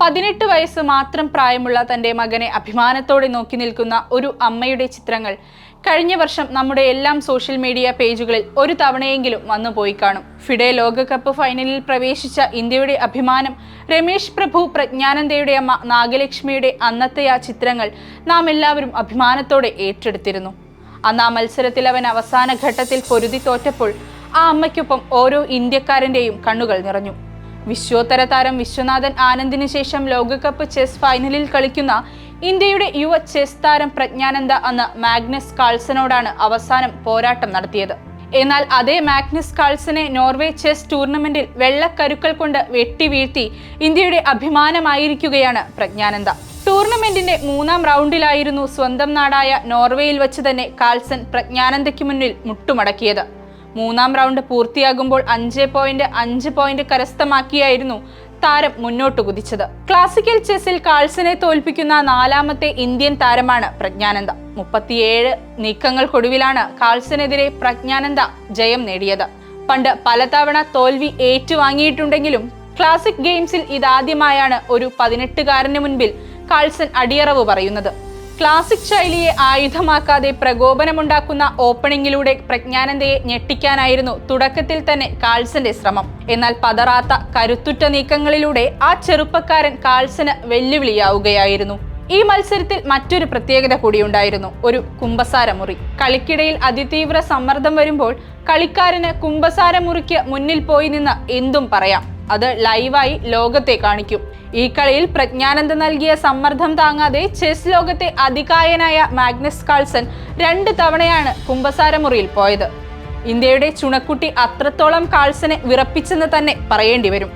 പതിനെട്ട് വയസ്സ് മാത്രം പ്രായമുള്ള തന്റെ മകനെ അഭിമാനത്തോടെ നോക്കി നിൽക്കുന്ന ഒരു അമ്മയുടെ ചിത്രങ്ങൾ കഴിഞ്ഞ വർഷം നമ്മുടെ എല്ലാം സോഷ്യൽ മീഡിയ പേജുകളിൽ ഒരു തവണയെങ്കിലും വന്നു പോയി കാണും. ഫിഡെ ലോകകപ്പ് ഫൈനലിൽ പ്രവേശിച്ച ഇന്ത്യയുടെ അഭിമാനം രമേശ് പ്രഭു പ്രജ്ഞാനന്ദയുടെ അമ്മ നാഗലക്ഷ്മിയുടെ അന്നത്തെ ആ ചിത്രങ്ങൾ നാം എല്ലാവരും അഭിമാനത്തോടെ ഏറ്റെടുത്തിരുന്നു. അന്ന് ആ മത്സരത്തിൽ അവൻ അവസാന ഘട്ടത്തിൽ പൊരുതി തോറ്റപ്പോൾ ആ അമ്മയ്ക്കൊപ്പം ഓരോ ഇന്ത്യക്കാരന്റെയും കണ്ണുകൾ നിറഞ്ഞു. വിശ്വോത്തര താരം വിശ്വനാഥൻ ആനന്ദിന് ശേഷം ലോകകപ്പ് ചെസ് ഫൈനലിൽ കളിക്കുന്ന ഇന്ത്യയുടെ യുവ ചെസ് താരം പ്രജ്ഞാനന്ദ അന്ന് മാഗ്നസ് കാൾസനോടാണ് അവസാനം പോരാട്ടം നടത്തിയത്. എന്നാൽ അതേ മാഗ്നസ് കാൾസനെ നോർവേ ചെസ് ടൂർണമെന്റിൽ വെള്ളക്കരുക്കൾ കൊണ്ട് വെട്ടി വീഴ്ത്തി ഇന്ത്യയുടെ അഭിമാനമായിരിക്കുകയാണ് പ്രജ്ഞാനന്ദ. ടൂർണമെന്റിന്റെ മൂന്നാം റൗണ്ടിലായിരുന്നു സ്വന്തം നാടായ നോർവേയിൽ വെച്ച് തന്നെ കാൾസൻ പ്രജ്ഞാനന്ദയ്ക്ക് മുന്നിൽ മുട്ടുമടക്കിയത്. മൂന്നാം റൗണ്ട് പൂർത്തിയാകുമ്പോൾ അഞ്ച് പോയിന്റ് അഞ്ച് പോയിന്റ് കരസ്ഥമാക്കിയായിരുന്നു താരം മുന്നോട്ട് കുതിച്ചത്. ക്ലാസിക്കൽ ചെസ്സിൽ കാൾസനെ തോൽപ്പിക്കുന്ന നാലാമത്തെ ഇന്ത്യൻ താരമാണ് പ്രജ്ഞാനന്ദ. മുപ്പത്തിയേഴ് നീക്കങ്ങൾക്കൊടുവിലാണ് കാൾസനെതിരെ പ്രജ്ഞാനന്ദ ജയം നേടിയത്. പണ്ട് പലതവണ തോൽവി ഏറ്റുവാങ്ങിയിട്ടുണ്ടെങ്കിലും ക്ലാസിക് ഗെയിംസിൽ ഇതാദ്യമായാണ് ഒരു പതിനെട്ടുകാരന് മുൻപിൽ കാൾസൻ അടിയറവ് പറയുന്നത്. ക്ലാസിക് ശൈലിയെ ആയുധമാക്കാതെ പ്രകോപനമുണ്ടാക്കുന്ന ഓപ്പണിംഗിലൂടെ പ്രജ്ഞാനന്ദയെ ഞെട്ടിക്കാനായിരുന്നു തുടക്കത്തിൽ തന്നെ കാൾസന്റെ ശ്രമം. എന്നാൽ പതറാത്ത കരുത്തുറ്റ നീക്കങ്ങളിലൂടെ ആ ചെറുപ്പക്കാരൻ കാൾസന് വെല്ലുവിളിയാവുകയായിരുന്നു. ഈ മത്സരത്തിൽ മറ്റൊരു പ്രത്യേകത കൂടിയുണ്ടായിരുന്നു ഒരു കുമ്പസാരമുറി കളിക്കിടയിൽ അതിതീവ്ര സമ്മർദ്ദം വരുമ്പോൾ കളിക്കാരന് കുമ്പസാരമുറിക്ക് മുന്നിൽ പോയി നിന്ന് എന്തും പറയാം. അത് ലൈവായി ലോകത്തെ കാണിക്കും. ഈ കളിയിൽ പ്രജ്ഞാനന്ദ നൽകിയ സമ്മർദ്ദം താങ്ങാതെ ചെസ് ലോകത്തെ അതികായനായ മാഗ്നസ് കാൾസൺ രണ്ട് തവണയാണ് കുമ്പസാരമുറിയിൽ പോയത്. ഇന്ത്യയുടെ ചുണക്കുട്ടി അത്രത്തോളം കാൾസനെ വിറപ്പിച്ചെന്ന് തന്നെ പറയേണ്ടി വരും.